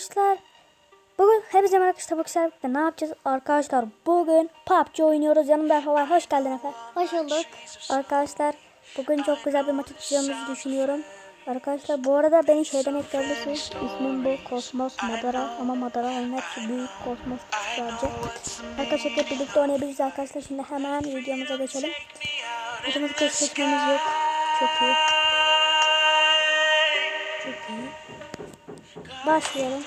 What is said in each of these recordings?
arkadaşlar. Bugün hepinize merhaba arkadaşlar. Birlikte ne yapacağız? Arkadaşlar bugün PUBG oynuyoruz. Yanımda Efe var. Hoş geldin Efe. Hoş bulduk. Arkadaşlar bugün çok güzel bir maç atacağımızı düşünüyorum. Arkadaşlar bu arada beni şeyden ekleyebilirsiniz. İsmim bu Kosmos Madara ama Madara onun hepsi büyük Kosmos sadece. Arkadaşlar hep birlikte oynayabiliriz arkadaşlar. Şimdi hemen videomuza geçelim. Videomuzu keşfetmemiz yok. Çok iyi. Başlayalım.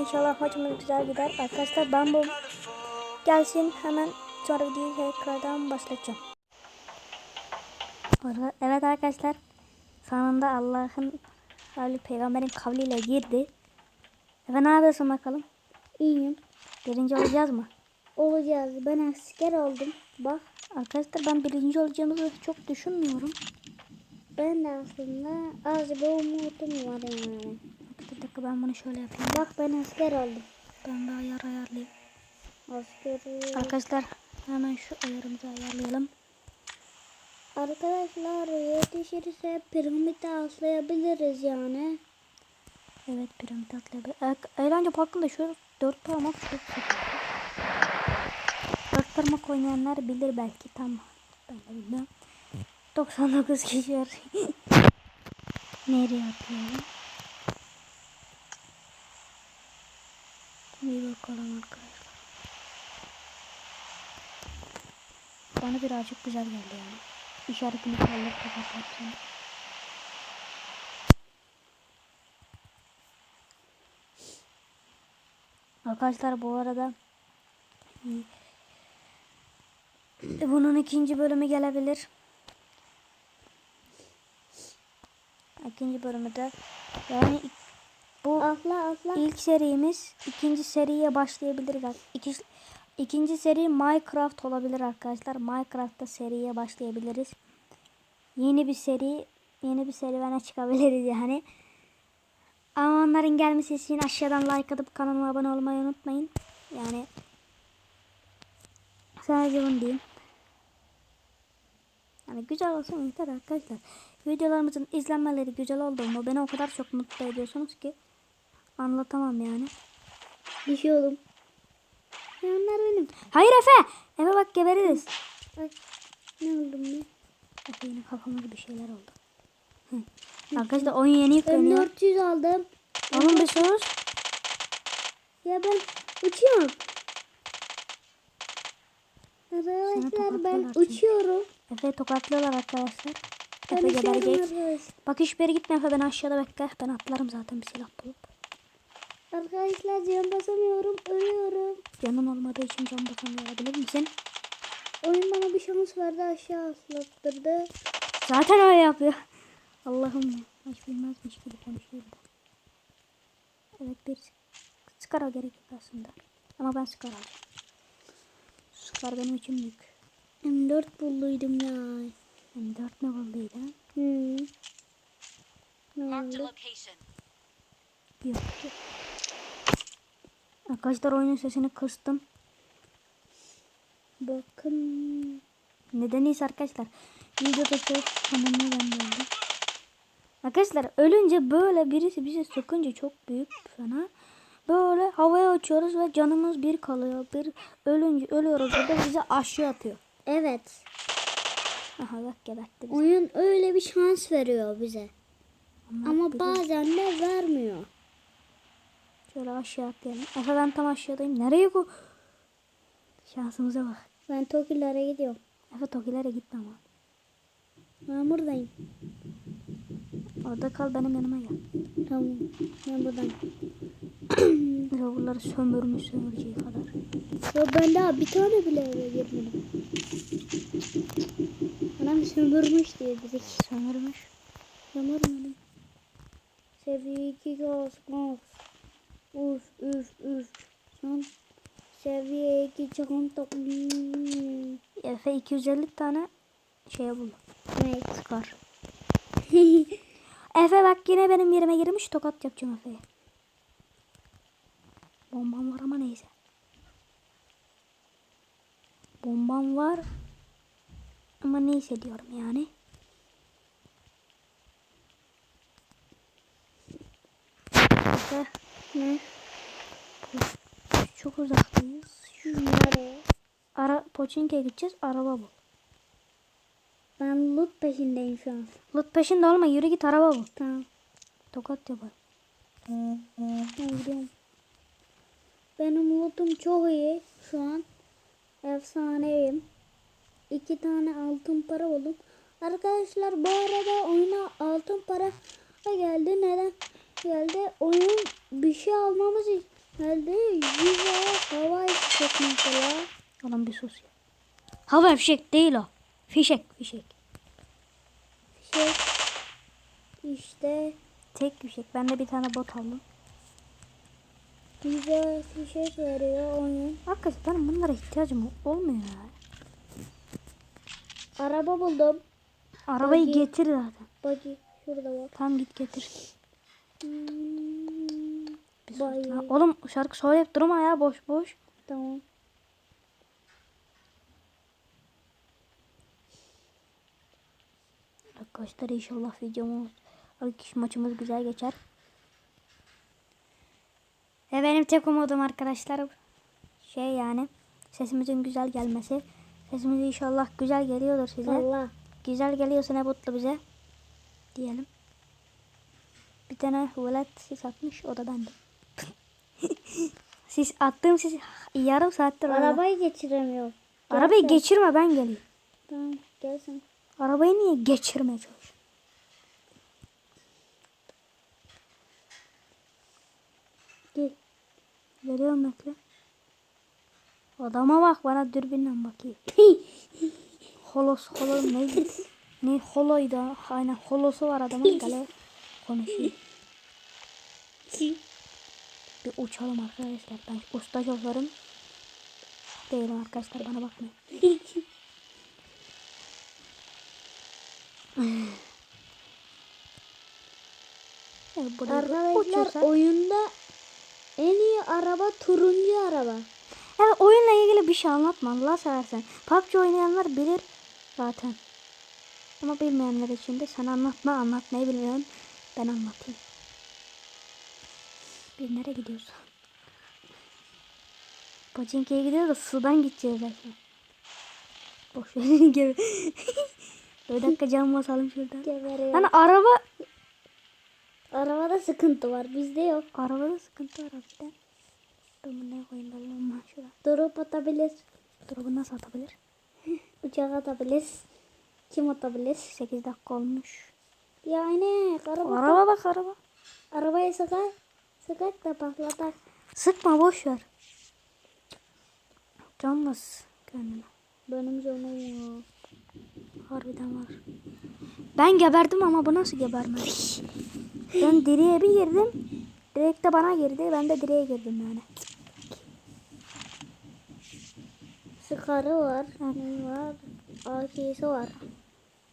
İnşallah maçımız güzel gider. Arkadaşlar ben bu gelsin hemen sonra videoyu tekrardan başlatacağım. Evet arkadaşlar sonunda Allah'ın kavli peygamberin kavliyle girdi. Efe ne yapıyorsun bakalım? İyiyim. Birinci olacağız mı? Olacağız. Ben asker oldum. Bak Arkadaşlar ben birinci olacağımızı çok düşünmüyorum. ben de aslında az bir umudum var yani. Bir dakika ben bunu şöyle yapayım. Bak ben asker oldum. Ben de ayar ayarlayayım. Askeri. Arkadaşlar hemen şu ayarımızı ayarlayalım. Arkadaşlar yetişirse piramidi aslayabiliriz yani. Evet piramit atlayabilir. Eğlence parkında şu dört parmak çok sıkıntı. Dört parmak oynayanlar bilir belki tam. Ben de bilmiyorum. 99 kişi var. Nereye atlayalım? Bir bakalım arkadaşlar. Bana birazcık güzel geldi yani. İşaretini kaldırıp kapatırsam. Arkadaşlar bu arada e, bunun ikinci bölümü gelebilir. İkinci bölümü de yani Atla atla. ilk serimiz ikinci seriye başlayabiliriz. İki, ikinci seri Minecraft olabilir arkadaşlar. Minecraft'ta seriye başlayabiliriz. Yeni bir seri, yeni bir serüvene çıkabiliriz yani. Ama onların gelmesi için aşağıdan like atıp kanalıma abone olmayı unutmayın. Yani sadece bunu diyeyim. Yani güzel olsun yeter arkadaşlar. Videolarımızın izlenmeleri güzel oldu mu beni o kadar çok mutlu ediyorsunuz ki anlatamam yani. Düşüyorum. Yanlar benim. Hayır Efe! Efe bak gebeririz. Ay, ne oldu mu? Efe yine kafamda bir şeyler oldu. Hı. Arkadaşlar oyun yeni yükleniyor. M400 aldım. Oğlum bir sus. Ya ben uçuyorum. Arkadaşlar ben çünkü. uçuyorum. Efe tokatlıyorlar arkadaşlar. Ben Efe geberecek. Bak hiçbir yere gitme Efe ben aşağıda bekle. Ben atlarım zaten bir silah bulup. Arkadaşlar can basamıyorum. Ölüyorum. Canın olmadığı için can basamıyor olabilir misin? Oyun bana bir şans verdi aşağı atlattırdı. Zaten öyle yapıyor. Allah'ım ya. Hiç bilmezmiş gibi konuşuyor da. Evet bir Scar gerek yok aslında. Ama ben Scar alacağım. Scar benim için büyük. M4 bulduydum ya. M4 ne bulduydu? Hmm. Ne oldu? location. Yok. Arkadaşlar oyunun sesini kıstım. Bakın. Neden iyisi arkadaşlar? Videoda çok sonunda ben geldim. Arkadaşlar ölünce böyle birisi bizi sıkınca çok büyük fena. Böyle havaya uçuyoruz ve canımız bir kalıyor. Bir ölünce ölüyoruz. O da bizi aşağı atıyor. Evet. Aha bak gebertti bizi. Oyun öyle bir şans veriyor bize. Ama Ama bazen de vermiyor. Şöyle aşağı atlayalım. Efe ben tam aşağıdayım. Nereye ko? Şansımıza bak. Ben Tokilere gidiyorum. Efe Tokilere gitme ama. Ben buradayım. Orada kal benim yanıma gel. Tamam. Ben buradayım. Bunları sömürmüş sömüreceği kadar. Ya ben daha bir tane bile eve girmedim. Anam sömürmüş diye dedik. Sömürmüş. Sömürmedim. Seviye 2 kosmos. Uf üf üf. Son seviye 2 çanta. Hmm. Efe 250 tane şey buldu. Ne? Scar. Efe bak yine benim yerime girmiş tokat yapacağım Efe'ye. Bombam var ama neyse. Bombam var. Ama neyse diyorum yani. Efe Ne? Çok uzaktayız. Nereye? Ara Poçinki'ye gideceğiz. Araba bul. Ben loot peşindeyim şu an. Lut peşinde olma. Yürü git araba bul. Tamam. Tokat yapar. Gidiyorum. Benim lootum çok iyi şu an. Efsaneyim. İki tane altın para buldum. Arkadaşlar bu arada oyuna altın para geldi. Neden geldi? Oyun bir şey almamız için. 100 lira hava içecek mesela. Oğlum bir sus ya. Hava fişek değil o. Fişek fişek. Şey işte Tek fişek. Ben de bir tane bot aldım. bize fişek veriyor oyun. Arkadaşlar benim bunlara ihtiyacım olmuyor. Araba buldum. Arabayı Buggy. getir zaten. Bagi şurada bak. Tamam git getir. Hmm, Lan. Oğlum şarkı söyleyip durma ya boş boş. Tamam. Arkadaşlar inşallah videomuz, maçımız güzel geçer. Ve benim tek umudum arkadaşlar şey yani sesimizin güzel gelmesi. Sesimiz inşallah güzel geliyordur size. Allah. Güzel geliyorsa ne mutlu bize. Diyelim. Bir tane velet sis atmış o da bendim. Sis attığım sis yarım saattir orada. Arabayı geçiremiyorum. Arabayı Gelsene. geçirme ben geleyim. Tamam gelsin. Arabayı niye geçirmeye çalışıyorsun? Gel. Veriyorum bekle. Adama bak bana dürbünle bakıyor. Holos holo neydi? Ne holoydu? Aynen holosu var adamın gale konuşuyor. Bir uçalım arkadaşlar. Ben usta şoförüm değilim arkadaşlar bana bakmayın. Evet, Arkadaşlar uçuyorsak- oyunda en iyi araba turuncu araba. Evet oyunla ilgili bir şey anlatma Allah seversen. PUBG oynayanlar bilir zaten. Ama bilmeyenler için de sen anlatma anlatmayı bilmiyorum. Ben anlatayım. Bir nereye gidiyoruz? Pachinki'ye gidiyoruz da sudan gideceğiz belki. Boş ver gibi. Bir dakika cam basalım şuradan. Geberiyor. Hani araba Arabada sıkıntı var bizde yok. arabada sıkıntı var harbiden. Dur bunu koyayım ben lan şuraya. Drop atabilir. Dur bu nasıl atabilir? Uçak atabilir. Kim atabilir? 8 dakika olmuş. Yani araba. Araba bak araba. Arabayı sıkar. Sıkar da patlatar. Sıkma boş ver. Canmaz kendine. Benim canım ya. Harbiden var. Ben geberdim ama bu nasıl gebermedi? Ben direğe bir girdim. Direkt de bana girdi. Ben de direğe girdim yani. Sıkarı var. Ne var? AK'si var.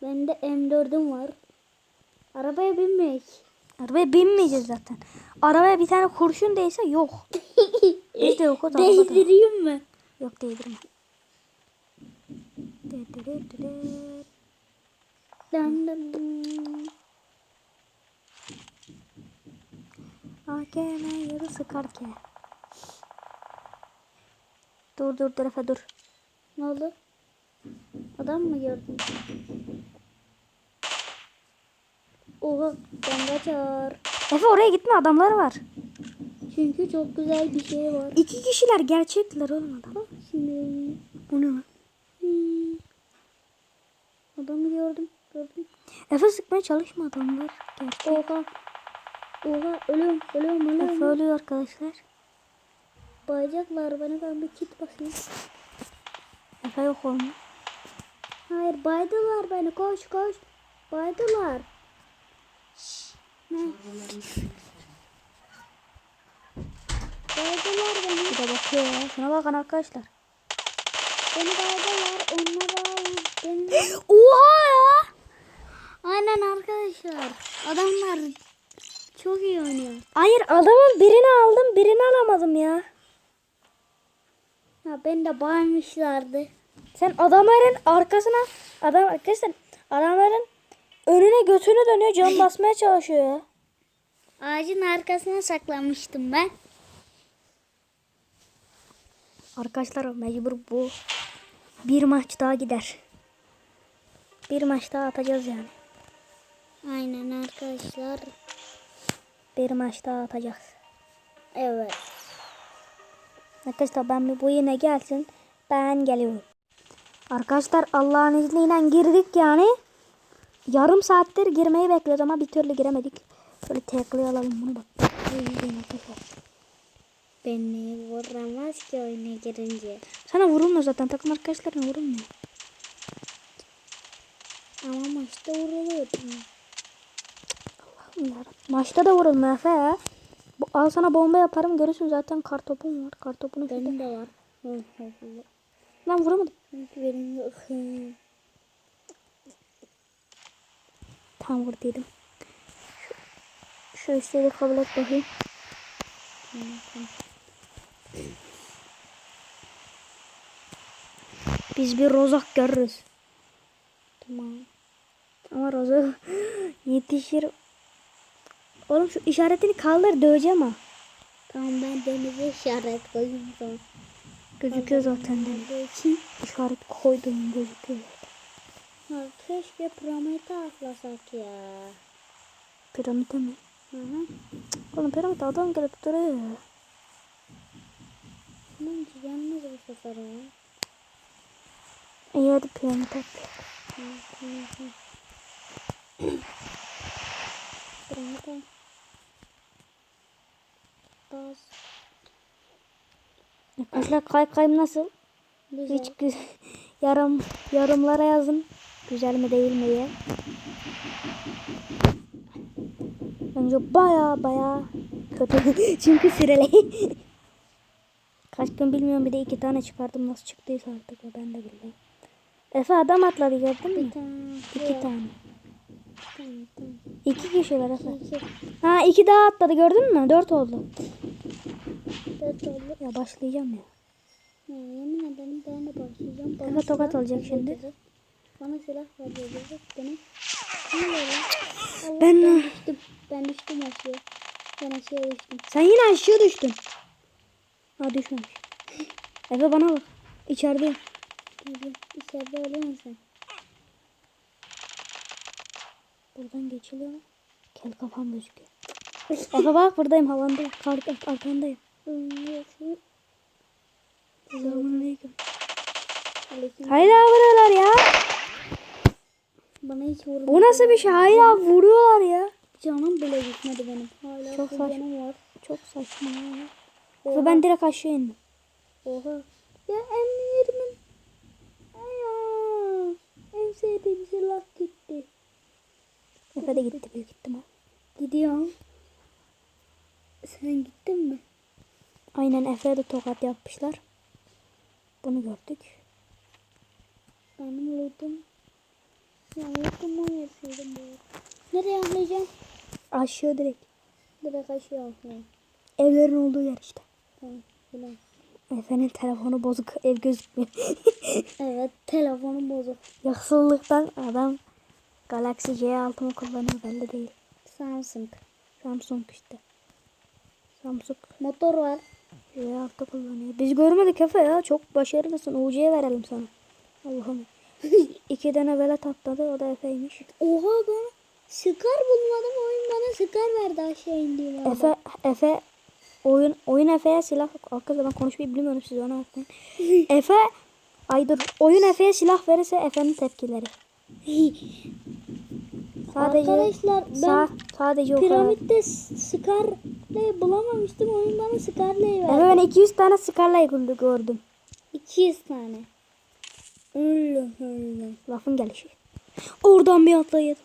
Bende M4'üm var. Arabaya binmek. Arabaya binmeyeceğiz zaten. Arabaya bir tane kurşun değse yok. Bizde yok o arabada. Değdireyim mi? Yok değdirme. AKM yarı sıkar ki. Dur dur Efe dur. Ne oldu? Adam mı gördün? Oha ben kaçar. Efe oraya gitme adamlar var. Çünkü çok güzel bir şey var. İki kişiler gerçekler oğlum adam. Şimdi Bu ne lan? hmm, adamı gördüm. Gördüm. Efe sıkmaya çalışma adamlar. Gerçek. Oha. Oha ölüyorum ölüyorum Efe ölüyorum. ölüyor arkadaşlar. Bayacaklar beni ben bir kit basayım. Efe yok olmuş. Hayır baydılar beni koş koş. Baydılar. Ne? Baydılar beni. Bir de bakıyor ya. Şuna bakın arkadaşlar. Beni baydılar. Onlara beni... Oha ya. Aynen arkadaşlar. Adamlar çok iyi oynuyor. Hayır adamın birini aldım birini alamadım ya. Ya ben de baymışlardı. Sen adamların arkasına adam arkadaşlar adamların önüne götünü dönüyor can basmaya çalışıyor ya. Ağacın arkasına saklanmıştım ben. Arkadaşlar mecbur bu bir maç daha gider. Bir maç daha atacağız yani. Aynen arkadaşlar. Bir maç daha atacağız. Evet. Arkadaşlar ben bu yine gelsin. Ben geliyorum. Arkadaşlar Allah'ın izniyle girdik yani. Yarım saattir girmeyi bekliyoruz ama bir türlü giremedik. Şöyle tekleyelim bunu bak. Beni vuramaz ki oyuna girince. Sana vurulmuyor zaten takım arkadaşlarına vurulmuyor. Ama maçta vuruluyordum. Yarabbim. Maçta da vurulmuyor Efe ya. Al sana bomba yaparım görürsün zaten kartopum var. Kartopunu. Benim de var. Lan vuramadım. Benim yok. Hı. Tam vurduydum. Şu, şu isteği kabul et bakayım. Biz bir rozak görürüz. Tamam. Ama rozak yetişir. Oğlum şu işaretini kaldır döveceğim ha. Tamam ben denize işaret koyayım. Gözüküyor zaten de. Olduğu için. İşaret koydum gözüküyor. Ha, keşke piramide atlasak ya. Piramide mi? Hı hı. Oğlum piramide adam gelip duruyor. Bence gelmez bu sefer ya. İyi hadi piramide at. Hı, hı, hı. Piramide. Bas. Arkadaşlar kay kayım nasıl? Güzel. Hiç güzel. Yarım, yorumlara yazın. Güzel mi değil mi diye. Bence baya baya kötü. Çünkü süreli. Kaç gün bilmiyorum bir de iki tane çıkardım. Nasıl çıktıysa artık o ben de bilmiyorum. Efe adam atladı gördün mü? Tane. İki tane. İki kişiler Efe. İki. Ha iki daha atladı gördün mü? Dört oldu. Dört oldu. Ya başlayacağım ya. Ya, yemin ederim ben de başlayacağım. Efe tokat alacak şimdi. Bana silah verecek beni. Ben- ben düştüm. Ben düştüm aşağıya. Ben aşağıya düştüm. Sen yine aşağı düştün. Ha düşmemiş. Efe bana bak. İçeride. İçeride oluyorsun sen. Buradan geçiliyor. Kel kafam gözüküyor. Efe bak buradayım havandayım. Kar arkandayım. Selamünaleyküm. Aleyküm. Hala vuruyorlar ya. Bana hiç vurma. Bu nasıl bir şey? Hala vuruyorlar ya. Canım bile gitmedi benim. Hala Çok saçma. var. Çok saçma ya. Oha. Efe ben direkt aşağı indim. Oha. Ya emirimin. Aya. En sevdiğim silah gitti. Efe de gitti büyük ihtimal. Gidiyorum. Sen gittin mi? Aynen Efe'ye de tokat yapmışlar. Bunu gördük. Benim lootum. Ya lootumu yerseydim bu. Nereye atlayacağım? Aşağı direkt. Direkt aşağı atlayayım. Evlerin olduğu yer işte. Tamam. Efe'nin telefonu bozuk. Ev gözükmüyor. Evet telefonum bozuk. Yoksulluktan adam Galaxy J6 mı kullanıyor belli değil. Samsung. Samsung işte. Samsung Motor var. J6 kullanıyor. Biz görmedik Efe ya. Çok başarılısın. UC'ye verelim sana. Allah'ım. İki tane velet atladı. O da Efe'ymiş. Oha ben Scar bulmadım oyun bana Scar verdi aşağı indiğim. Efe, Efe oyun oyun Efe'ye silah arkadaşlar ben konuşmayı bilmiyorum siz ona atmayın. Efe ay dur oyun Efe'ye silah verirse Efe'nin tepkileri. Sadece Arkadaşlar ben sa- sadece piramitte Scar'le bulamamıştım oyun bana Scar'le Efe verdi. ben 200 tane Scarlet gördüm. 200 tane. Öyle öyle. Lafın gelişi. Oradan bir atlayalım.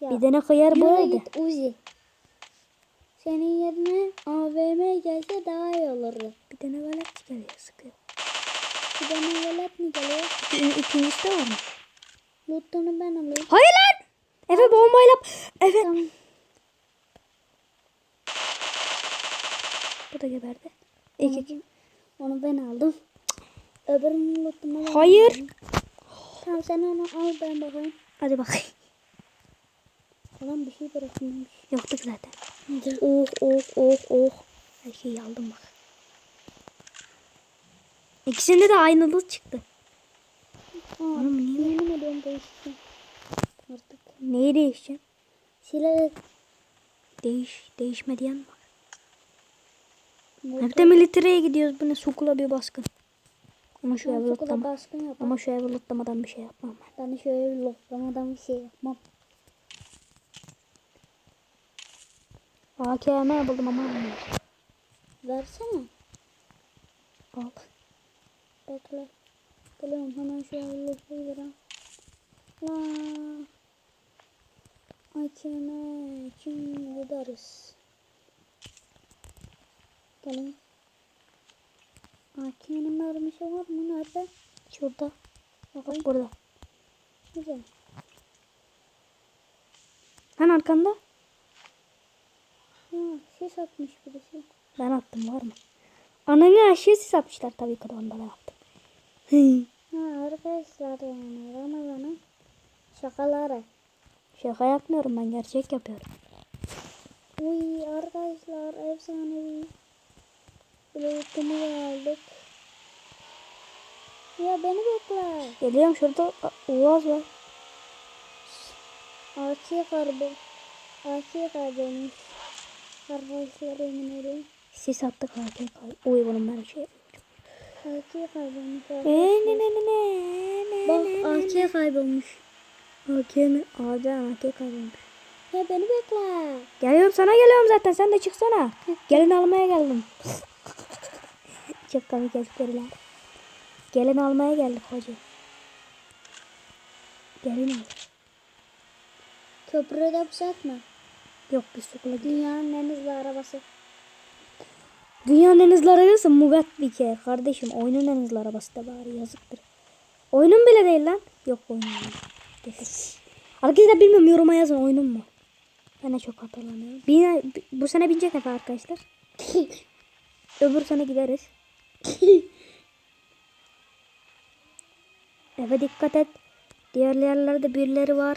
Ya, Bir tane yürü böyle. git Uzi. Senin yerine AVM gelse daha iyi olurdu. Bir tane velet geliyor sıkıyor. Bir tane velet mi geliyor? İkin- İkincisi de varmış. Loot'unu ben alayım. Hayır lan! Efe bombayla... Efe... Tamam. Bu da geberdi. İki, iki. Onu ben aldım. Öbürünün loot'unu ben Hayır. aldım. Tamam sen onu al ben bakayım. Hadi bakayım. Adam bir şey bırakmamış. Yoktuk zaten. Oh oh oh oh. Her şeyi aldım bak. İkisinde de aynılı çıktı. Oğlum niye? yemin ediyorum değişti. Artık. Neyi değişeceğim? Silah Değiş, değişme diyen var. motor. Hep de militereye gidiyoruz. Bu ne? Sokula bir baskın. Ama şu evi lotlama. Ama şu evi lotlamadan bir şey yapmam ben. Ben şöyle bir loklamadan bir şey yapmam. AKM buldum ama almıyorum. Versene. Al. Bekle. Geliyorum hemen şöyle loklayacağım. La. Akeme kim gideriz? Gelin. Akeme'nin mermisi var mı? Nerede? Şurada. Bak burada. Güzel. Ben arkanda. Ha, ses atmış birisi. Ben attım var mı? Ananı aşığı sis atmışlar tabii ki de onda ben attım. Ha arkadaşlar yani Ramazan'ın şakaları. Şaka yapmıyorum ben gerçek yapıyorum. Uy arkadaşlar efsanevi. Blut'umu aldık. Ya beni bekle. Geliyorum şurada Uaz var. Akiye karbo. Akiye kaybolmuş. Arkadaşlar emin ederim. Sis attık AK kay. Uy bunun ben şey. Akiye kaybolmuş. Ee, arkadaşlar. ne ne ne ne Bak Akiye kaybolmuş. AK mi? Ağaca AK kaybolmuş. Ya beni bekle. Geliyorum sana geliyorum zaten sen de çıksana. Gelin almaya geldim. Çok komik espriler. Gelin almaya geldik hoca. Gelin al. Köprüde yapacak mı? Yok bir sokula. Dünyanın en hızlı arabası. Dünyanın en hızlı arabası Mugat bir kere. Kardeşim oyunun en hızlı arabası da bari yazıktır. Oyunun bile değil lan. Yok oyunun değil. Arkadaşlar bilmiyorum yoruma yazın oyunun mu? Ben de çok hatırlamıyorum. Bin, bu sene binecek Efe arkadaşlar. Öbür sene gideriz. Eve dikkat et. Diğer yerlerde birileri var.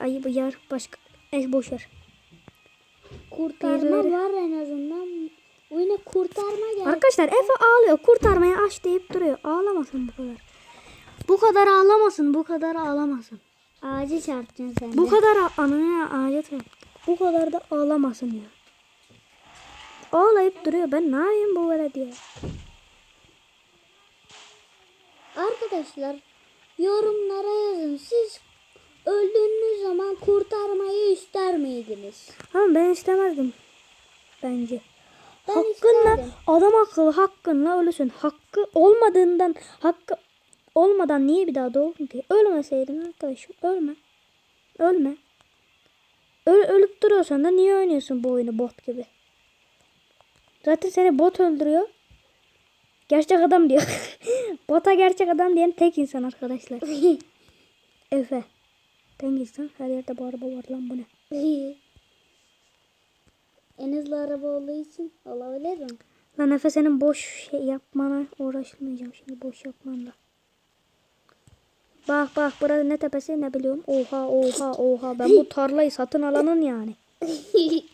Ay bu yer başka. Eş boş yer. Kurtarma Birileri- var en azından. Oyuna kurtarma gel. Arkadaşlar Efe ağlıyor. Kurtarmaya aç deyip duruyor. Ağlamasın bu kadar. Bu kadar ağlamasın. Bu kadar ağlamasın. Ağacı çarpacaksın sen Bu kadar anaya ağaca çarptı. Bu kadar da ağlamasın ya. Ağlayıp duruyor. Ben ne yapayım bu böyle diye. Arkadaşlar yorumlara yazın. Siz öldüğünüz zaman kurtarmayı ister miydiniz? Ama ben istemezdim. Bence. Ben hakkınla isterdim. adam akıllı hakkınla ölüsün. Hakkı olmadığından hakkı olmadan niye bir daha doğdun ki? Ölmeseydin arkadaşım ölme. Ölme. Öl, ölüp duruyorsan da niye oynuyorsun bu oyunu bot gibi? Zaten seni bot öldürüyor. Gerçek adam diyor. Bota gerçek adam diyen tek insan arkadaşlar. Efe. Tek insan. Her yerde bu araba var lan bu ne? en hızlı araba olduğu için olabilir mi? Lan Efe senin boş şey yapmana uğraşmayacağım şimdi boş yapmanla. Bak bak burası ne tepesi ne biliyorum. Oha oha oha ben bu tarlayı satın alanın yani.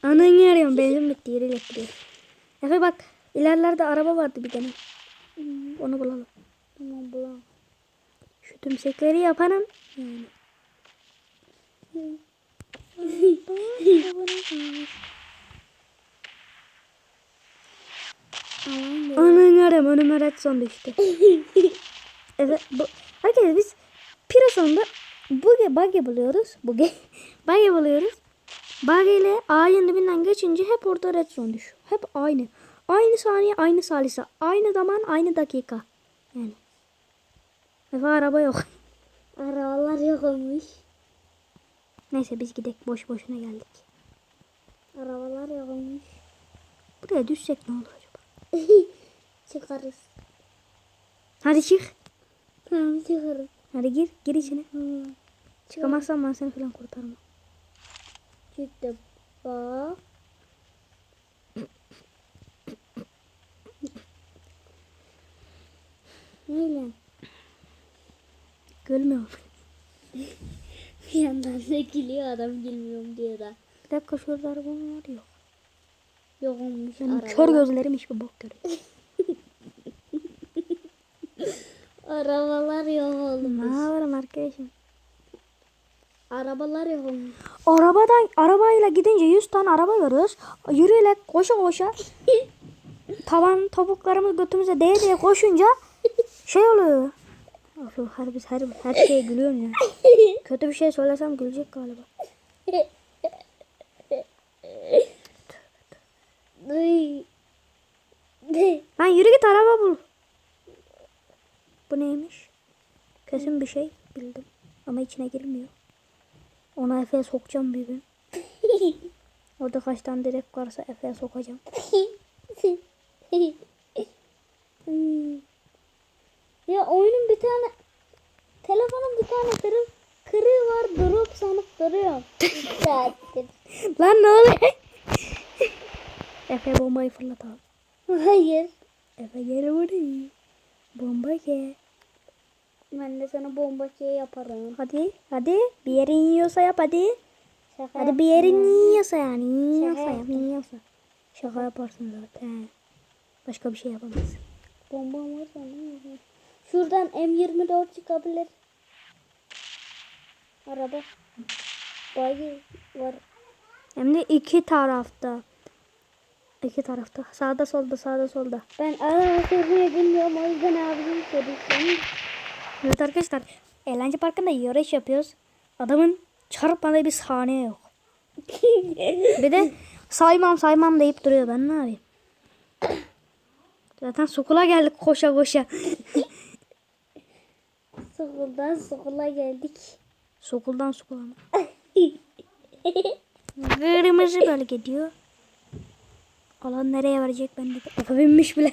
Anan yarıyorum benzin bitti yeri elektriği. Efe bak ilerlerde araba vardı bir tane. Onu bulalım. Tamam bulam. Şu tümsekleri yapanın yani. Anan yarıyorum önüme red zone düştü. evet bu, arkadaşlar biz Pirason'da buge buggy buluyoruz. Buge buggy buluyoruz. Buggy ile ağacın dibinden geçince hep orada red zone düşüyor. Hep aynı. Aynı saniye, aynı salisa. Aynı zaman, aynı dakika. Yani. Efe araba yok. Arabalar yok olmuş. Neyse biz gidelim. Boş boşuna geldik. Arabalar yok olmuş. Buraya düşsek ne olur acaba? Çıkarız. Hadi çık. Tamam çıkarız. Hadi gir. Gir içine. Çıkamazsan ben seni falan kurtarmam. Çıktı. Bak. Neyle? Gülmüyor. Bir yandan da gülüyor adam gülmüyorum diyor da. Bir dakika şurada araba var yok. Yok olmuş Benim araba. kör gözlerim hiçbir bok görüyor. Arabalar yok Ne olmuş. yapalım arkadaşım? Arabalar yok. Arabadan arabayla gidince 100 tane araba görüyoruz. Yürüyerek koşa koşa tavan topuklarımız götümüze değe değe koşunca şey oluyor. Of, her, her, her şeye gülüyorum ya. Kötü bir şey söylesem gülecek galiba. Lan yürü git araba bul. Bu neymiş? Kesin bir şey bildim. Ama içine girmiyor. Ona Efe'ye sokacağım bir gün. Orada kaç tane direkt varsa Efe'ye sokacağım. Ya oyunun bir tane telefonun bir tane kırık kırığı var durup sanıp duruyor. Saattir. Lan ne oluyor? Efe bombayı fırlat abi. Hayır. Efe gel buraya. Bomba gel. Ben de sana bomba şey yaparım. Hadi hadi. Bir yerin yiyorsa yap hadi. Şaka Hadi bir yerin yiyorsa yani. Yiyorsa Şaka yap. Yiyorsa. Şaka yaparsın zaten. Başka bir şey yapamazsın. Bomba varsa ne? Şuradan M24 çıkabilir. Araba. Bayi var. Hem de iki tarafta. İki tarafta. Sağda solda sağda solda. Ben araba sürmeyi bilmiyorum o yüzden abim soruyorsun. Evet arkadaşlar. Eğlence parkında yarış yapıyoruz. Adamın çarpmadığı bir saniye yok. Bir de saymam saymam deyip duruyor. Ben ne yapayım? Zaten sokula geldik koşa koşa. Sokuldan sokula geldik. Sokuldan sokula mı? Kırmızı bölge diyor. Alan nereye verecek ben de. Efe binmiş bile.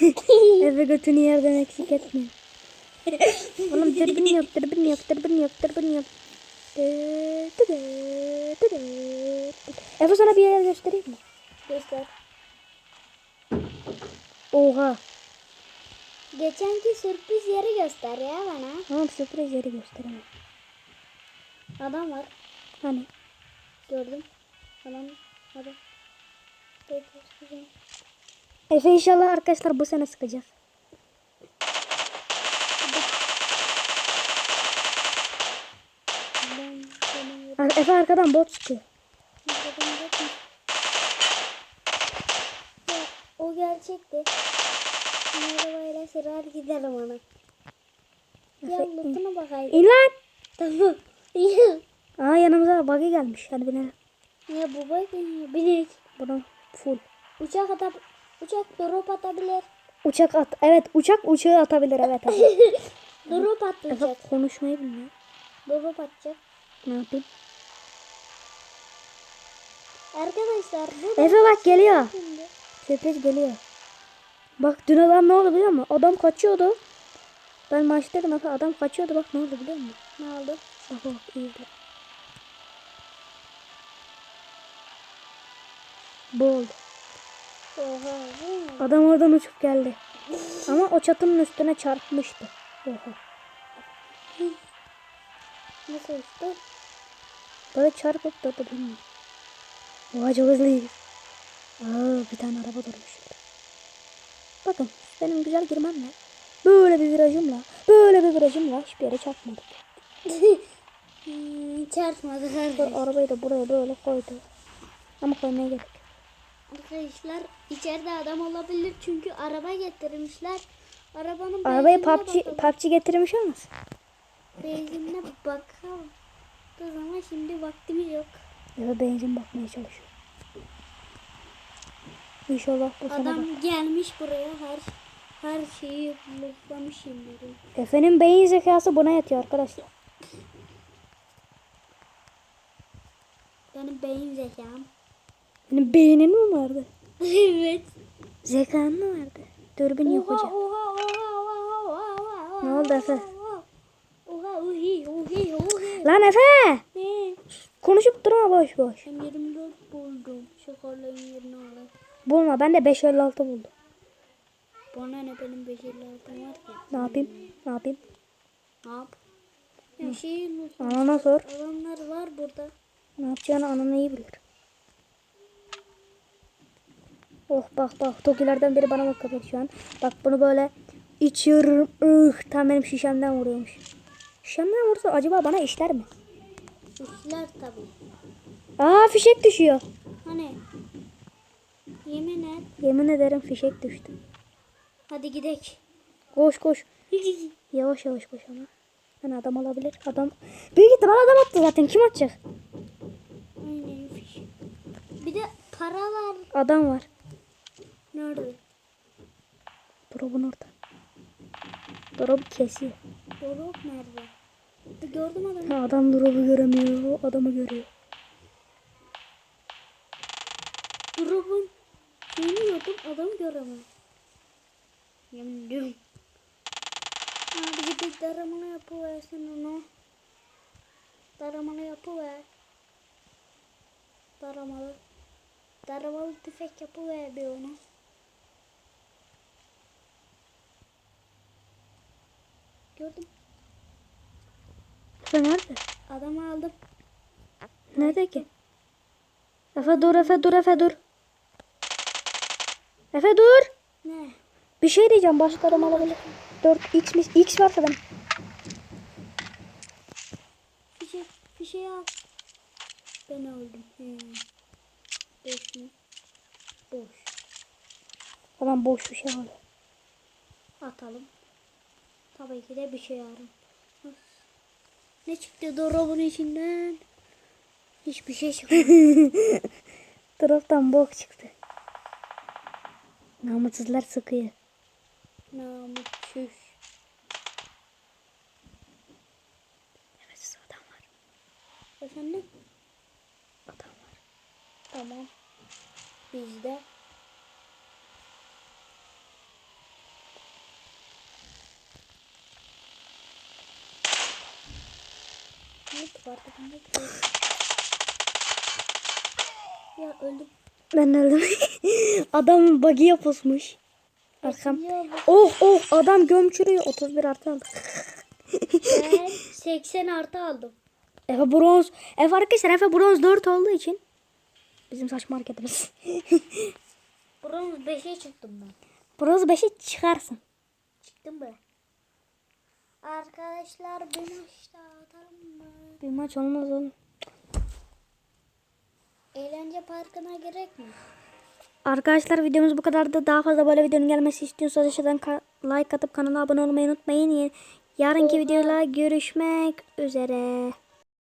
Efe götünü yerden eksik etmiyor. Oğlum dürbün yok, dürbün yok, dürbün yok, dürbün yok. Efe sana bir yer göstereyim mi? Göster. Oha. Geçenki sürpriz yeri göster ya bana. Tamam sürpriz yeri gösteremem. Adam var. Hani? Gördüm. Adam. Adam. Efe inşallah arkadaşlar bu sene sıkacak. Ben benim Ar- Efe arkadan bot çıkıyor. O gerçekti. Ben arabayla sürer giderim ona. Ya Efe, lootuna bakaydı. İn lan. Tamam. Aa yanımıza buggy gelmiş. Hadi binelim. ya bu ya, binek. Bunu full. Uçak atab uçak drop atabilir. Uçak at. Evet uçak uçağı atabilir evet. Efe. Drop Efe atlayacak. konuşmayı bilmiyor. Drop atacak. Ne yapayım? Arkadaşlar bu Efe bak geliyor. şimdi. Geliyor. Bak dün adam ne oldu biliyor musun? Adam kaçıyordu. Ben maçtaydım Efe adam kaçıyordu bak ne oldu biliyor musun? Ne oldu? Bak bak iyi. Bu oldu. Oha. Adam oradan uçup geldi. Ama o çatının üstüne çarpmıştı. Oha. Nasıl uçtu? Böyle çarpıp durdu bilmiyorum. Oha çok hızlıyız. Aa, bir tane araba durmuş. Bakın benim güzel girmemle. Böyle bir virajımla. Böyle bir virajımla hiçbir yere çarpmadık. Hmm, çarpmadı Bu kardeş. arabayı da buraya böyle koydu. Ama koymaya gerek. Arkadaşlar içeride adam olabilir çünkü araba getirmişler. Arabanın Arabayı PUBG. PUBG getirmiş olmaz. Benzinine bakalım. O zaman şimdi vaktimiz yok. Ya da benzin bakmaya çalışıyor. İnşallah bu sene bak. Adam gelmiş buraya her her şeyi lootlamış şimdi. Efe'nin beyin zekası buna yetiyor arkadaşlar. Benim beyin zekam. Benim beynin mi vardı? evet. Zekan mı vardı? Dürbün yok hocam. oha oha oha oha oha. Ne oldu Efe? Oha uhi uhi uhi. Lan Efe! Ne? Konuşup durma boş boş. Ben 24 buldum. Şokarların yerine alayım. Bulma ben de 556 buldum. Bana ne benim 556 var ki. Ne yapayım? Ne yapayım? Ne yap? Ya unutma. Anana sor. Adamlar var burada. Ne yapacağını anan iyi bilir. Oh bak bak Tokilerden biri bana bakıyor şu an. Bak bunu böyle içiyorum. Ih, tam benim şişemden vuruyormuş. Şişemden vursa acaba bana işler mi? Üstler tabii. Aa fişek düşüyor. Hani? Yemin et. Yemin ederim fişek düştü. Hadi gidek. Koş koş. Yavaş yavaş koş ama. Hani adam olabilir. Adam. Büyük ihtimal adam attı zaten. Kim atacak? Aynen fiş. Bir de para var. Adam var. Nerede? Drop'un orada. Drop kesiyor. Doruk nerede? Gördüm adamı. Ha, adam drop'u göremiyor. Adamı görüyor. Drop'un şeyini gördüm adamı göremiyorum. Yemin ediyorum. Hadi gidip daramını yapıversin onu. Daramanı yapıver. Daramalı. Daramalı tüfek yapıver bir onu. Gördüm. Efe nerede? Adamı aldım. Nerede ki? Efe dur Efe dur Efe dur. Efe dur. Ne? Bir şey diyeceğim. Başka adam alabilir. 4 x mi? X varsa ben. Fişe, fişeği al. Ben öldüm. He. Boş mu? Boş. Adam boş bir şey aldı. Atalım. Tabii ki de bir şey arım. Ne çıktı dolabın içinden? Hiçbir şey çıkmadı. Taraftan bok çıktı. Namussuzlar sıkıyor. Namussuz. Evet adam var. Efendim? Adam var. Tamam. Bizde. Ne vardı? Ya öldüm. Ben öldüm. adam buggy'ye pusmuş. Arkam. Oh oh adam gömçürüyor. 31 artı aldı. ben 80 artı aldım. Efe bronz. Efe arkadaşlar Efe bronz 4 olduğu için. Bizim saçma hareketimiz. Bronz 5'e çıktım ben. bronz 5'e çıkarsın. Çıktım be. Arkadaşlar maç daha atalım mı? Bir maç olmaz oğlum. Eğlence parkına gerek mi? Arkadaşlar videomuz bu kadardı. Daha fazla böyle videonun gelmesi istiyorsanız aşağıdan like atıp kanala abone olmayı unutmayın. Yarınki videoda görüşmek üzere.